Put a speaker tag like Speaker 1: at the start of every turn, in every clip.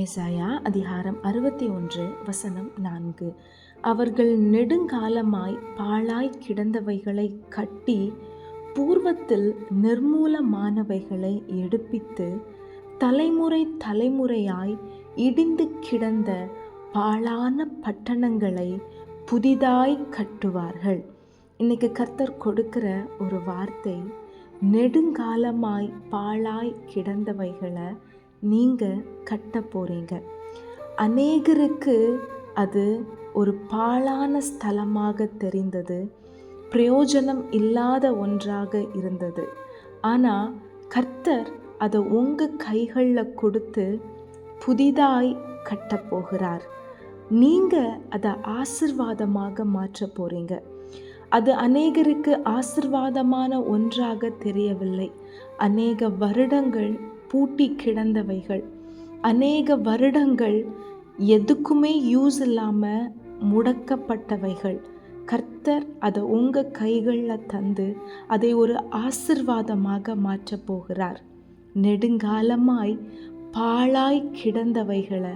Speaker 1: ஏசாயா அதிகாரம் அறுபத்தி ஒன்று வசனம் நான்கு. அவர்கள் நெடுங்காலமாய் பாழாய் கிடந்தவைகளை கட்டி பூர்வத்தில் நிர்மூலமானவைகளை எடுப்பித்து தலைமுறை தலைமுறையாய் இடிந்து கிடந்த பாழான பட்டணங்களை புதிதாய் கட்டுவார்கள். இன்னைக்கு கர்த்தர் கொடுக்கிற ஒரு வார்த்தை நெடுங்காலமாய் பாழாய் கிடந்தவைகளை நீங்கள் கட்ட போகிறீங்க அநேகருக்கு அது ஒரு பாழான ஸ்தலமாக தெரிந்தது. பிரயோஜனம் இல்லாத ஒன்றாக இருந்தது. ஆனால் கர்த்தர் அதை உங்கள் கைகளில் கொடுத்து புதிதாய் கட்டப்போகிறார் நீங்கள் அதை ஆசிர்வாதமாக மாற்ற போகிறீங்க அது அநேகருக்கு ஆசிர்வாதமான ஒன்றாக தெரியவில்லை. அநேக வருடங்கள் பூட்டி கிடந்தவைகள். அநேக வருடங்கள் எதுக்குமே யூஸ் இல்லாமல் முடக்கப்பட்டவைகள். கர்த்தர் அதை உங்கள் கைகளில் தந்து அதை ஒரு ஆசிர்வாதமாக மாற்றப் போகிறார். நெடுங்காலமாய் பாழாய் கிடந்தவைகளை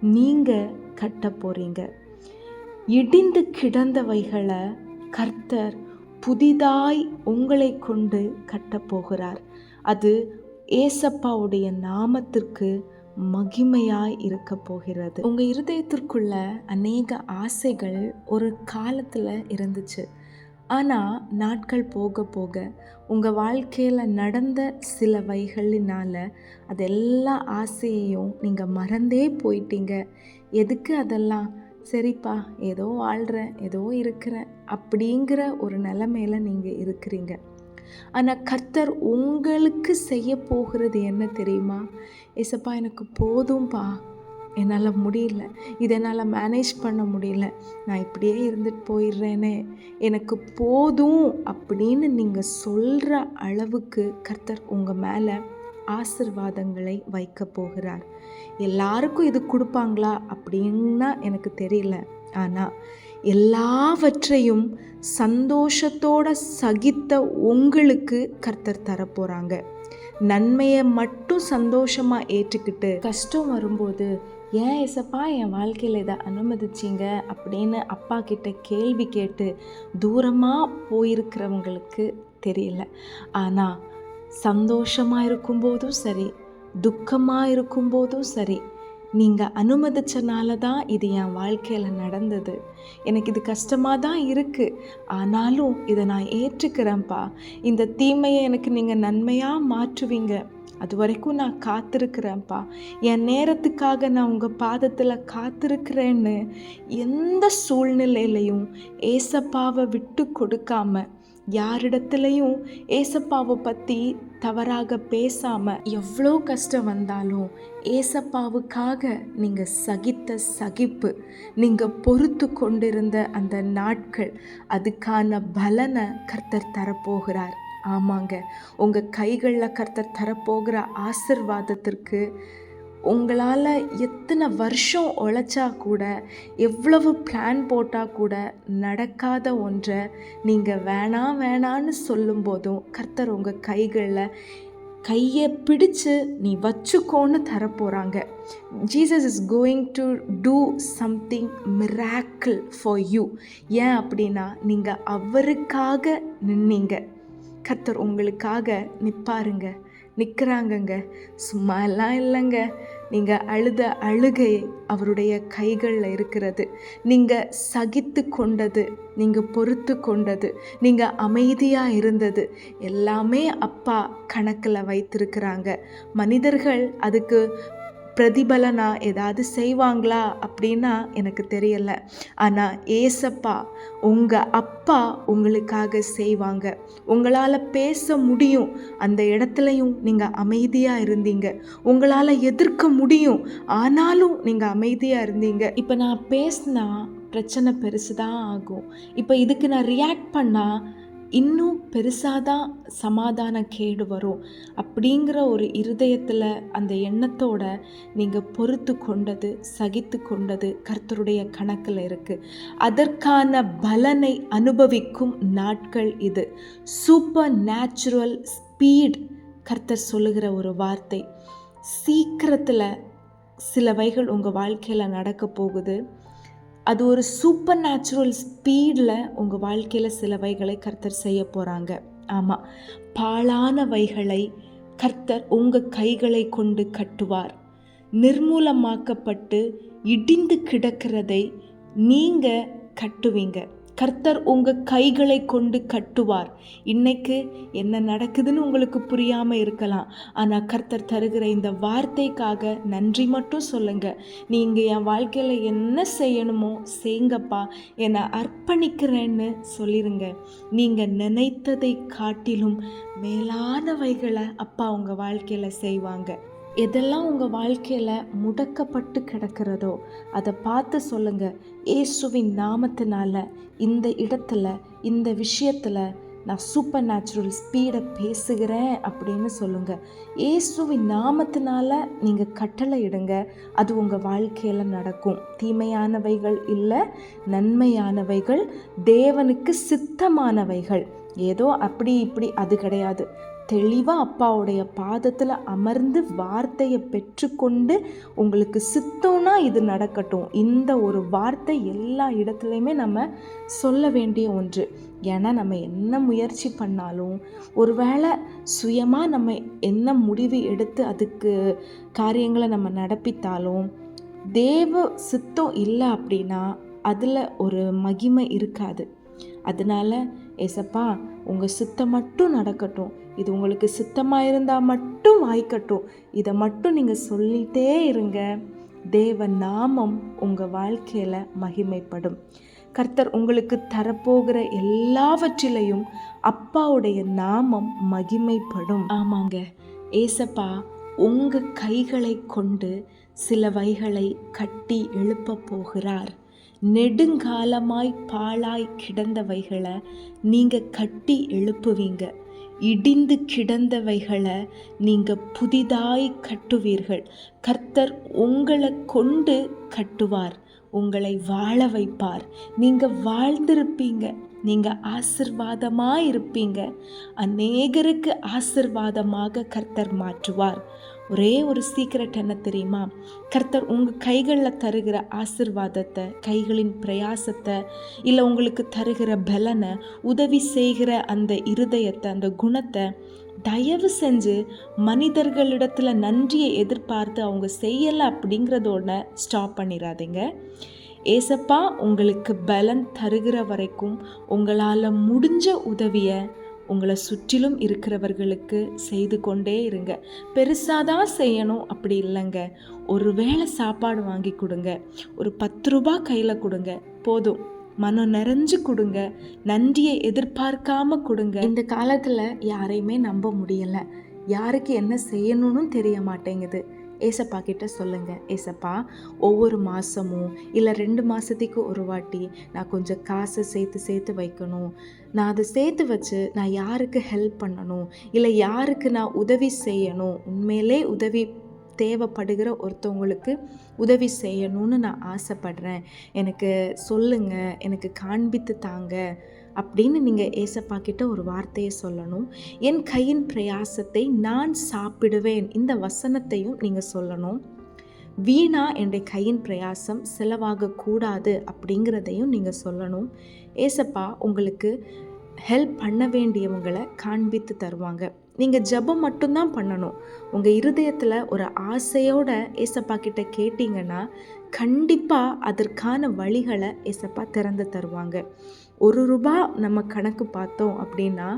Speaker 1: நீங்கள் கட்ட போகிறீங்க இடிந்து கிடந்தவைகளை கர்த்தர் புதிதாய் உங்களை கொண்டு கட்டப்போகிறார் அது ஏசப்பாவுடைய நாமத்திற்கு மகிமையாய் இருக்க போகிறது. உங்கள் இருதயத்திற்குள்ள அநேக ஆசைகள் ஒரு காலத்தில் இருந்துச்சு. ஆனால் நாட்கள் போக போக உங்கள் வாழ்க்கையில் நடந்த சில வைகளினால் அது எல்லா ஆசையையும் நீங்கள் மறந்தே போயிட்டீங்க. எதுக்கு அதெல்லாம்? சரிப்பா ஏதோ வாழ்கிறேன் ஏதோ இருக்கிறேன் அப்படிங்கிற ஒரு நிலமையில நீங்கள் இருக்கிறீங்க. ஆனால் கர்த்தர் உங்களுக்கு செய்ய போகிறது என்ன தெரியுமா? ஏசப்பா எனக்கு போதும்பா. என்னால் முடியல. இதை என்னால் மேனேஜ் பண்ண முடியல. நான் இப்படியே இருந்துட்டு போயிடுறேனே. எனக்கு போதும் அப்படின்னு நீங்கள் சொல்கிற அளவுக்கு கர்த்தர் உங்கள் மேலே ஆசிர்வாதங்களை வைக்க போகிறார். எல்லாருக்கும் இது கொடுப்பாங்களா அப்படின்னா எனக்கு தெரியல. ஆனால் எல்லாவற்றையும் சந்தோஷத்தோட சகித்த உங்களுக்கு கர்த்தர் தரப்போகிறாங்க நன்மையை மட்டும் சந்தோஷமாக ஏற்றுக்கிட்டு கஷ்டம் வரும்போது ஏன் எசப்பா என் வாழ்க்கையில் இதை அனுமதிச்சிங்க? அப்படின்னு அப்பா கிட்ட கேள்வி கேட்டு தூரமாக போயிருக்கிறவங்களுக்கு தெரியல. ஆனால் சந்தோஷமாக இருக்கும்போதும் சரி துக்கமாக இருக்கும்போதும் சரி நீங்கள் அனுமதிச்சனால தான் இது என் வாழ்க்கையில் நடந்தது. எனக்கு இது கஷ்டமாக தான் இருக்குது ஆனாலும் இதை நான் ஏற்றுக்கிறேன்ப்பா. இந்த தீமையை எனக்கு நீங்கள் நன்மையாக மாற்றுவீங்க. அது வரைக்கும் நான் காத்திருக்கிறேன்ப்பா. என் நேரத்துக்காக நான் உங்கள் பாதத்தில் காத்திருக்கிறேன்னு எந்த சூழ்நிலையிலையும் ஏசப்பாவை விட்டு கொடுக்காம யாரிடத்துலையும் ஏசப்பாவை பற்றி தவறாக பேசாமல் எவ்வளோ கஷ்டம் வந்தாலும் ஏசப்பாவுக்காக நீங்கள் சகித்த சகிப்பு நீங்கள் பொறுத்து கொண்டிருந்த அந்த நாட்கள் அதுக்கான பலனை கர்த்தர் தரப்போகிறார். ஆமாங்க. உங்கள் கைகளில் கர்த்தர் தரப்போகிற ஆசிர்வாதத்திற்கு உங்களால் எத்தனை வருஷம் உழைச்சா கூட எவ்வளவு பிளான் போட்டால் கூட நடக்காத ஒன்றை நீங்கள் வேணாம் வேணான்னு சொல்லும்போதும் கர்த்தர் உங்கள் கைகளில் கையை பிடிச்சு நீ வச்சுக்கோன்னு தரப்போகிறாங்க Jesus is going to do something miracle for you ஏன் அப்படின்னா நீங்கள் அவருக்காக நின்னீங்க. கர்த்தர் உங்களுக்காக நிற்பாருங்க நிற்கிறாங்கங்க சும்மா எல்லாம் இல்லைங்க. நீங்கள் அழுத அழுகை அவருடைய கைகளில் இருக்கிறது. நீங்கள் சகித்து கொண்டது நீங்கள் பொறுத்து கொண்டது நீங்கள் அமைதியாக இருந்தது எல்லாமே அப்பா கணக்கில் வைத்திருக்கிறாங்க. மனிதர்கள் அதுக்கு பிரதிபலனா ஏதாவது செய்வாங்களா அப்படின்னா எனக்கு தெரியல. ஆனால் ஏசப்பா உங்கள் அப்பா உங்களுக்காக செய்வாங்க. உங்களால் பேச முடியும். அந்த இடத்துலையும் நீங்கள் அமைதியாக இருந்தீங்க. உங்களால் எதிர்க்க முடியும். ஆனாலும் நீங்கள் அமைதியாக இருந்தீங்க. இப்போ நான் பேசினா பிரச்சனை பெருசு தான் ஆகும். இப்போ இதுக்கு நான் ரியாக்ட் பண்ணால் இன்னும் பெருசாக தான் சமாதான கேடு வரும் அப்படிங்கிற ஒரு இருதயத்தில் அந்த எண்ணத்தோட நீங்கள் பொறுத்து கொண்டது சகித்து கொண்டது கர்த்தருடைய கணக்கில் இருக்குது அதற்கான பலனை அனுபவிக்கும் நாட்கள் இது. சூப்பர் நேச்சுரல் ஸ்பீட் கர்த்தர் சொல்லுகிற ஒரு வார்த்தை. சீக்கிரத்தில் சிலவைகள் உங்கள் வாழ்க்கையில் நடக்க போகுது. அது ஒரு சூப்பர் நேச்சுரல் ஸ்பீடில் உங்கள் வாழ்க்கையில் சில வைகளை கர்த்தர் செய்ய போகிறாங்க ஆமாம் பாழான வைகளை கர்த்தர் உங்கள் கைகளை கொண்டு கட்டுவார். நிர்மூலமாக்கப்பட்டு இடிந்து கிடக்கிறதை நீங்கள் கட்டுவீங்க. கர்த்தர் உங்கள் கைகளை கொண்டு கட்டுவார். இன்னைக்கு என்ன நடக்குதுன்னு உங்களுக்கு புரியாமல் இருக்கலாம். ஆனால் கர்த்தர் தருகிற இந்த வார்த்தைக்காக நன்றி மட்டும் சொல்லுங்க. நீங்கள் என் வாழ்க்கையில் என்ன செய்யணுமோ செய்யுங்கப்பா என்னை அர்ப்பணிக்கிறேன்னு சொல்லிடுங்க நீங்கள் நினைத்ததை காட்டிலும் மேலானவைகளை அப்பா உங்கள் வாழ்க்கையில் செய்வாங்க. எதெல்லாம் உங்கள் வாழ்க்கையில் முடக்கப்பட்டு கிடக்கிறதோ அதை பார்த்து சொல்லுங்கள் இயேசுவின் நாமத்தினால இந்த இடத்துல இந்த விஷயத்தில் நான் சூப்பர் நேச்சுரல் ஸ்பீடை பேசுகிறேன் அப்படின்னு சொல்லுங்கள் இயேசுவின் நாமத்தினால நீங்கள் கட்டளை இடுங்க. அது உங்கள் வாழ்க்கையில் நடக்கும். தீமையானவைகள் இல்லை நன்மையானவைகள் தேவனுக்கு சித்தமானவைகள். ஏதோ அப்படி இப்படி அது கிடையாது. தெளிவாக அப்பாவுடைய பாதத்தில் அமர்ந்து வார்த்தையை பெற்றுக்கொண்டு உங்களுக்கு சித்தம்னா இது நடக்கட்டும். இந்த ஒரு வார்த்தை எல்லா இடத்துலையுமே நம்ம சொல்ல வேண்டிய ஒன்று. ஏன்னா நம்ம என்ன முயற்சி பண்ணாலும் ஒருவேளை சுயமாக நம்ம என்ன முடிவு எடுத்து அதுக்கு காரியங்களை நம்ம நடப்பித்தாலும் தேவ சித்தம் இல்லை அப்படின்னா அதில் ஒரு மகிமை இருக்காது. அதனால் ஏசப்பா உங்கள் சித்தம் மட்டும் நடக்கட்டும். இது உங்களுக்கு சித்தமாக இருந்தால் மட்டும் வாய்க்கட்டும் இதை மட்டும் நீங்கள் சொல்லிகிட்டே இருங்க. தேவ நாமம் உங்கள் வாழ்க்கையில் மகிமைப்படும். கர்த்தர் உங்களுக்கு தரப்போகிற எல்லாவற்றிலையும் அப்பாவுடைய நாமம் மகிமைப்படும். ஆமாங்க. ஏசப்பா உங்கள் கைகளை கொண்டு சில வைகளை கட்டி எழுப்ப போகிறார். நெடுங்காலமாய் பாழாய் கிடந்தவைகளை நீங்கள் கட்டி எழுப்புவீங்க. இடிந்து கிடந்தவைகளை நீங்கள் புதிதாய் கட்டுவீர்கள். கர்த்தர் உங்களை கொண்டு கட்டுவார். உங்களை வாழ வைப்பார். நீங்கள் வாழ்ந்திருப்பீங்க. நீங்கள் ஆசிர்வாதமாக இருப்பீங்க அநேகருக்கு ஆசிர்வாதமாக கர்த்தர் மாற்றுவார். ஒரே ஒரு சீக்கிரட் என்ன தெரியுமா? கர்த்தர் உங்கள் கைகளில் தருகிற ஆசிர்வாதத்தை கைகளின் பிரயாசத்தை இல்லை உங்களுக்கு தருகிற பலனை உதவி செய்கிற அந்த இருதயத்தை அந்த குணத்தை தயவு செஞ்சு மனிதர்களிடத்தில் நன்றியை எதிர்பார்த்து அவங்க செய்யலை அப்படிங்கிறதோட ஸ்டாப் பண்ணிடாதீங்க ஏசப்பா உங்களுக்கு பலன் தருகிற வரைக்கும் உங்களால் முடிஞ்ச உதவியை உங்களை சுற்றிலும் இருக்கிறவர்களுக்கு செய்து கொண்டே இருங்க. பெருசாக தான் செய்யணும் அப்படி இல்லைங்க. ஒரு வேளை சாப்பாடு வாங்கி கொடுங்க. ஒரு பத்து ரூபா கையில் கொடுங்க. போதும். மனம் நிறைஞ்சு கொடுங்க. நன்றியை எதிர்பார்க்காம கொடுங்க. இந்த காலத்தில் யாரையுமே நம்ப முடியலை. யாருக்கு என்ன செய்யணும்னு தெரிய மாட்டேங்குது. ஏசப்பா கிட்ட சொல்லுங்கள் ஏசப்பா ஒவ்வொரு மாதமும் இல்லை ரெண்டு மாதத்துக்கு ஒரு வாட்டி நான் கொஞ்சம் காசை சேர்த்து சேர்த்து வைக்கணும். நான் அதை சேர்த்து வச்சு நான் யாருக்கு ஹெல்ப் பண்ணணும்? இல்லை யாருக்கு நான் உதவி செய்யணும்? உண்மையிலே உதவி தேவைப்படுகிற ஒருத்தவங்களுக்கு உதவி செய்யணும்னு நான் ஆசைப்படுறேன். எனக்கு சொல்லுங்கள் எனக்கு காண்பித்து தாங்க. அப்படின்னு நீங்கள் ஏசப்பா கிட்ட ஒரு வார்த்தையை சொல்லணும். என் கையின் பிரயாசத்தை நான் சாப்பிடுவேன். இந்த வசனத்தையும் நீங்கள் சொல்லணும். வீணா என்னுடைய கையின் பிரயாசம் செலவாகக்கூடாது அப்படிங்கிறதையும் நீங்கள் சொல்லணும். ஏசப்பா உங்களுக்கு ஹெல்ப் பண்ண வேண்டியவங்களை காண்பித்து தருவாங்க. நீங்கள் ஜபம் மட்டும்தான் பண்ணணும். உங்கள் இருதயத்தில் ஒரு ஆசையோட ஏசப்பா கிட்ட கேட்டிங்கன்னா கண்டிப்பாக அதற்கான வழிகளை ஏசப்பா திறந்து தருவாங்க. ஒரு ரூபா நம்ம கணக்கு பார்த்தோம் அப்படின்னா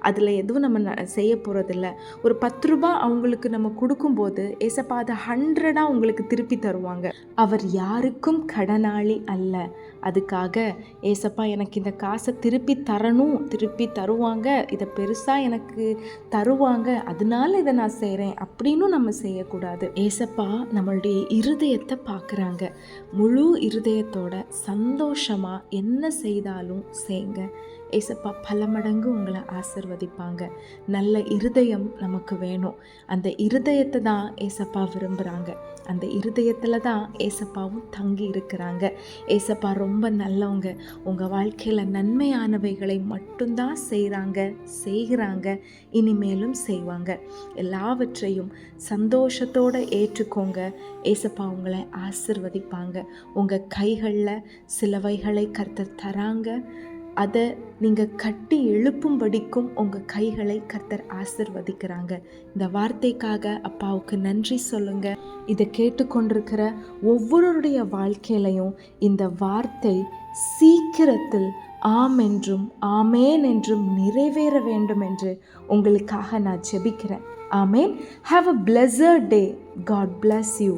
Speaker 1: அதில் எதுவும் நம்ம செய்ய போகிறதில்ல ஒரு பத்து ரூபா அவங்களுக்கு நம்ம கொடுக்கும்போது ஏசப்பா அதை ஹண்ட்ரடாக உங்களுக்கு திருப்பி தருவாங்க. அவர் யாருக்கும் கடனாளி அல்ல. அதுக்காக ஏசப்பா எனக்கு இந்த காசை திருப்பி தரணும் திருப்பி தருவாங்க. இதை பெருசாக எனக்கு தருவாங்க. அதனால இதை நான் செய்கிறேன் அப்படின்னும் நம்ம செய்யக்கூடாது. ஏசப்பா நம்மளுடைய இருதயத்தை பார்க்குறாங்க. முழு இருதயத்தோட சந்தோஷமாக என்ன செய்தாலும் செய்யுங்க ஏசப்பா பல மடங்கு உங்களை ஆசிர்வதிப்பாங்க. நல்ல இருதயம் நமக்கு வேணும். அந்த இருதயத்தை தான் ஏசப்பா விரும்புகிறாங்க அந்த இருதயத்தில் தான் ஏசப்பாவும் தங்கி இருக்கிறாங்க. ஏசப்பா ரொம்ப நல்லவங்க. உங்கள் வாழ்க்கையில் நன்மையானவைகளை மட்டும்தான் செய்கிறாங்க செய்கிறாங்க. இனிமேலும் செய்வாங்க. எல்லாவற்றையும் சந்தோஷத்தோடு ஏற்றுக்கோங்க. ஏசப்பா உங்களை ஆசிர்வதிப்பாங்க. உங்கள் கைகளில் சிலவைகளை கர்த்தர் தராங்க. அதை நீங்கள் கட்டி எழுப்பும்படிக்கும் உங்கள் கைகளை கர்த்தர் ஆசிர்வதிக்கிறாங்க. இந்த வார்த்தைக்காக அப்பாவுக்கு நன்றி சொல்லுங்க. இதை கேட்டுக்கொண்டிருக்கிற ஒவ்வொருடைய வாழ்க்கையிலையும் இந்த வார்த்தை சீக்கிரத்தில் ஆம் என்றும் ஆமேன் என்றும் நிறைவேற வேண்டும் என்று உங்களுக்காக நான் ஜெபிக்கிறேன். ஆமேன். Have a blessed day God bless you